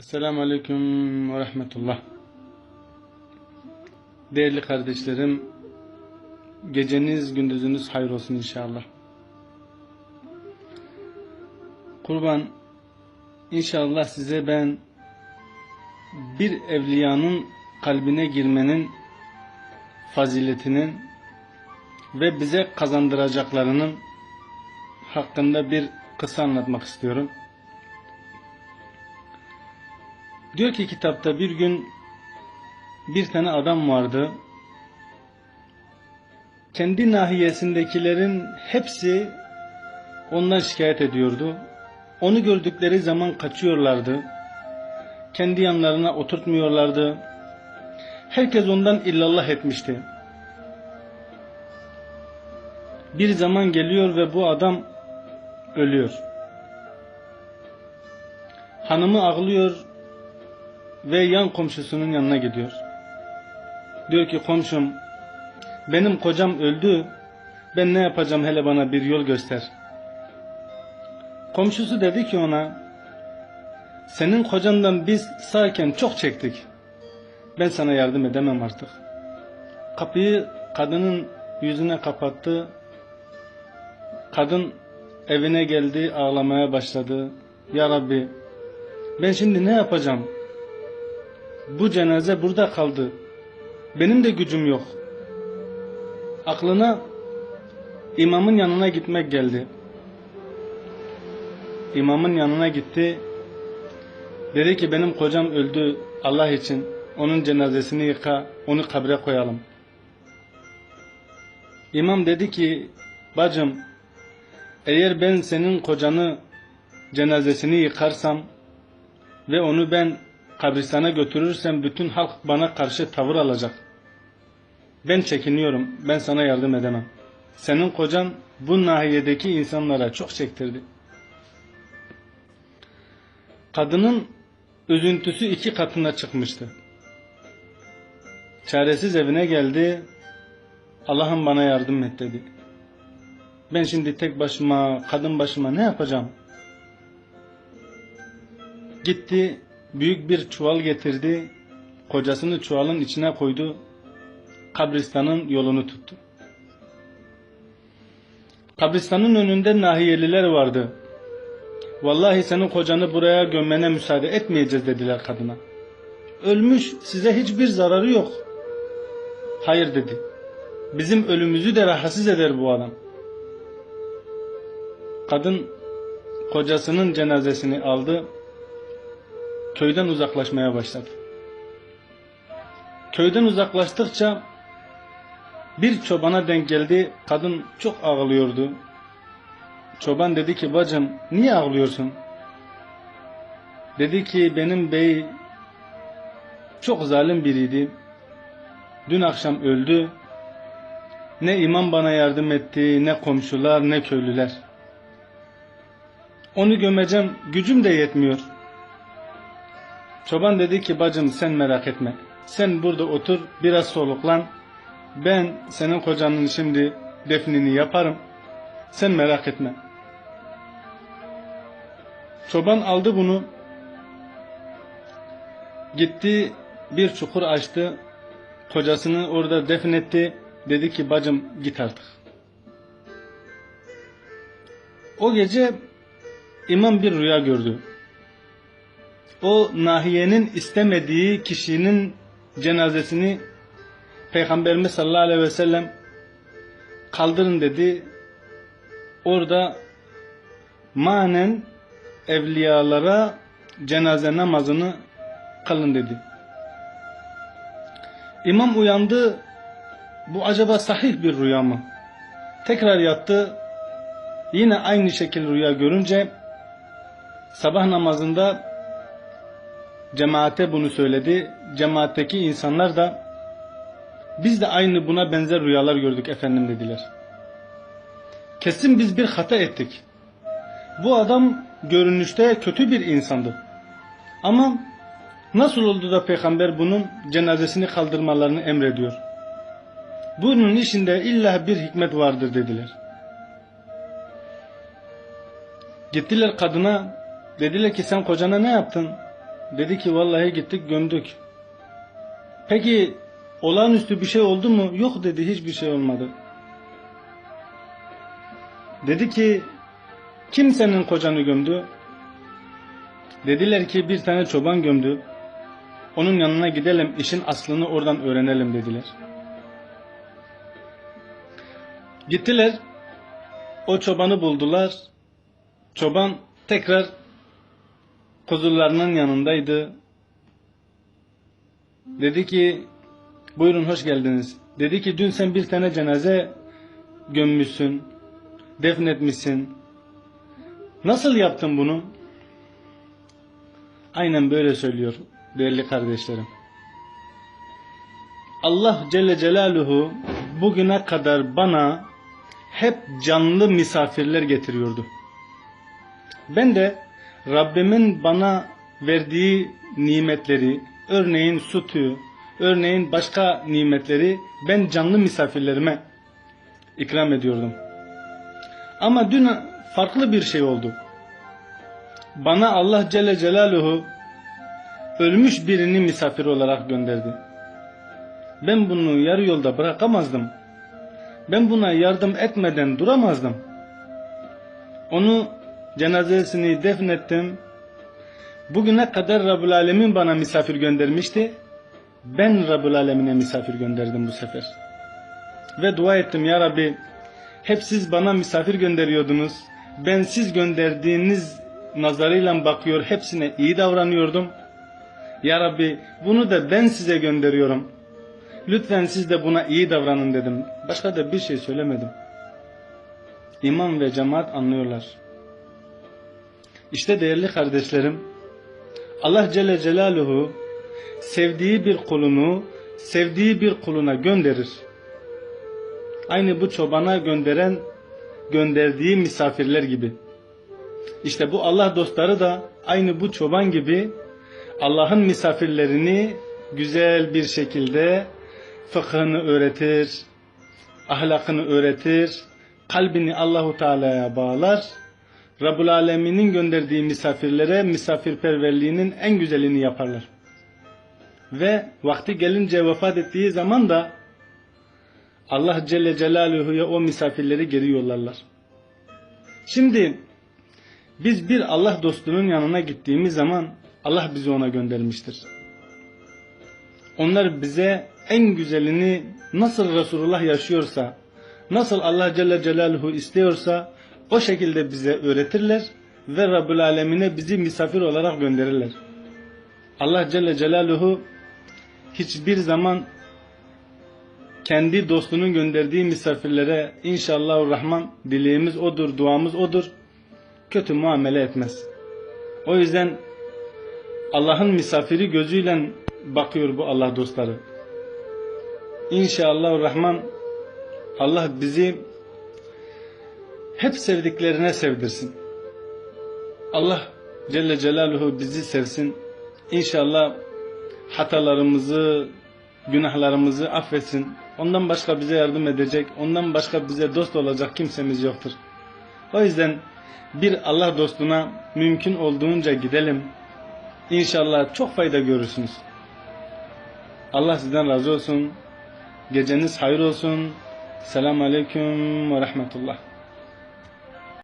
Esselamu Aleyküm ve Rahmetullah. Değerli kardeşlerim, geceniz gündüzünüz hayır olsun inşallah. Kurban, inşallah size ben bir evliyanın kalbine girmenin faziletinin ve bize kazandıracaklarının hakkında bir kısa anlatmak istiyorum. Diyor ki kitapta bir gün bir tane adam vardı. Kendi nahiyesindekilerin hepsi ondan şikayet ediyordu. Onu gördükleri zaman kaçıyorlardı. Kendi yanlarına oturtmuyorlardı. Herkes ondan illallah etmişti. Bir zaman geliyor ve bu adam ölüyor. Hanımı ağlıyor ve yan komşusunun yanına gidiyor. Diyor ki komşum benim kocam öldü ben ne yapacağım hele bana bir yol göster. Komşusu dedi ki ona senin kocandan biz sağken çok çektik. Ben sana yardım edemem artık. Kapıyı kadının yüzüne kapattı. Kadın evine geldi ağlamaya başladı. Ya Rabbi ben şimdi ne yapacağım? Bu cenaze burada kaldı. Benim de gücüm yok. Aklına imamın yanına gitmek geldi. İmamın yanına gitti. Dedi ki benim kocam öldü Allah için. Onun cenazesini yıka, onu kabre koyalım. İmam dedi ki bacım eğer ben senin kocanı cenazesini yıkarsam ve onu ben kabristana götürürsem bütün halk bana karşı tavır alacak. Ben çekiniyorum. Ben sana yardım edemem. Senin kocan bu nahiyedeki insanlara çok çektirdi. Kadının üzüntüsü iki katına çıkmıştı. Çaresiz evine geldi. Allah'ım bana yardım et dedi. Ben şimdi tek başıma, kadın başıma ne yapacağım? Gitti büyük bir çuval getirdi, kocasını çuvalın içine koydu, kabristanın yolunu tuttu. Kabristanın önünde nahiyeliler vardı. Vallahi senin kocanı buraya gömmene müsaade etmeyeceğiz dediler kadına. Ölmüş, size hiçbir zararı yok. Hayır dedi. Bizim ölümümüzü de rahatsız eder bu adam. Kadın kocasının cenazesini aldı, köyden uzaklaşmaya başladı. Köyden uzaklaştıkça bir çobana denk geldi. Kadın çok ağlıyordu. Çoban dedi ki bacım niye ağlıyorsun? Dedi ki benim bey çok zalim biriydi. Dün akşam öldü. Ne imam bana yardım etti, ne komşular, ne köylüler. Onu gömeceğim, gücüm de yetmiyor. Çoban dedi ki bacım sen merak etme. Sen burada otur biraz soluklan. Ben senin kocanın şimdi defnini yaparım. Sen merak etme. Çoban aldı bunu. Gitti bir çukur açtı. Kocasını orada defnetti. Dedi ki bacım git artık. O gece imam bir rüya gördü o nahiyenin istemediği kişinin cenazesini Peygamberimiz sallallahu aleyhi ve sellem kaldırın dedi. Orada manen evliyalara cenaze namazını kılın dedi. İmam uyandı. Bu acaba sahih bir rüya mı? Tekrar yattı. Yine aynı şekil rüya görünce sabah namazında Cemaate bunu söyledi. Cemaatteki insanlar da biz de aynı buna benzer rüyalar gördük efendim dediler. Kesin biz bir hata ettik. Bu adam görünüşte kötü bir insandı. Ama nasıl oldu da peygamber bunun cenazesini kaldırmalarını emrediyor? Bunun içinde illa bir hikmet vardır dediler. Gittiler kadına dediler ki sen kocana ne yaptın? Dedi ki vallahi gittik gömdük. Peki olağanüstü bir şey oldu mu? Yok dedi hiçbir şey olmadı. Dedi ki kim senin kocanı gömdü? Dediler ki bir tane çoban gömdü. Onun yanına gidelim işin aslını oradan öğrenelim dediler. Gittiler. O çobanı buldular. Çoban tekrar kuzularının yanındaydı. Dedi ki buyurun hoş geldiniz. Dedi ki dün sen bir tane cenaze gömmüşsün. Defnetmişsin. Nasıl yaptın bunu? Aynen böyle söylüyor değerli kardeşlerim. Allah Celle Celaluhu bugüne kadar bana hep canlı misafirler getiriyordu. Ben de Rabbimin bana verdiği nimetleri, örneğin sütü, örneğin başka nimetleri ben canlı misafirlerime ikram ediyordum. Ama dün farklı bir şey oldu. Bana Allah Celle Celaluhu ölmüş birini misafir olarak gönderdi. Ben bunu yarı yolda bırakamazdım. Ben buna yardım etmeden duramazdım. Onu cenazesini defnettim. Bugüne kadar Rabbül Alemin bana misafir göndermişti. Ben Rabbül Alemin'e misafir gönderdim bu sefer. Ve dua ettim ya Rabbi hep siz bana misafir gönderiyordunuz. Ben siz gönderdiğiniz nazarıyla bakıyor hepsine iyi davranıyordum. Ya Rabbi bunu da ben size gönderiyorum. Lütfen siz de buna iyi davranın dedim. Başka da bir şey söylemedim. İmam ve cemaat anlıyorlar. İşte değerli kardeşlerim, Allah Celle Celaluhu sevdiği bir kulunu sevdiği bir kuluna gönderir. Aynı bu çobana gönderen gönderdiği misafirler gibi. İşte bu Allah dostları da aynı bu çoban gibi Allah'ın misafirlerini güzel bir şekilde fıkhını öğretir, ahlakını öğretir, kalbini Allahu Teala'ya bağlar. Rabbul Alemin'in gönderdiği misafirlere misafirperverliğinin en güzelini yaparlar. Ve vakti gelince vefat ettiği zaman da Allah Celle Celaluhu'ya o misafirleri geri yollarlar. Şimdi biz bir Allah dostunun yanına gittiğimiz zaman Allah bizi ona göndermiştir. Onlar bize en güzelini nasıl Resulullah yaşıyorsa, nasıl Allah Celle Celaluhu istiyorsa o şekilde bize öğretirler ve Rabbül Alemine bizi misafir olarak gönderirler. Allah Celle Celaluhu hiçbir zaman kendi dostunun gönderdiği misafirlere inşallah rahman dileğimiz odur, duamız odur. Kötü muamele etmez. O yüzden Allah'ın misafiri gözüyle bakıyor bu Allah dostları. İnşallah rahman Allah bizi hep sevdiklerine sevdirsin. Allah Celle Celaluhu bizi sevsin. İnşallah hatalarımızı, günahlarımızı affetsin. Ondan başka bize yardım edecek, ondan başka bize dost olacak kimsemiz yoktur. O yüzden bir Allah dostuna mümkün olduğunca gidelim. İnşallah çok fayda görürsünüz. Allah sizden razı olsun. Geceniz hayır olsun. Selamun Aleyküm ve Rahmetullah.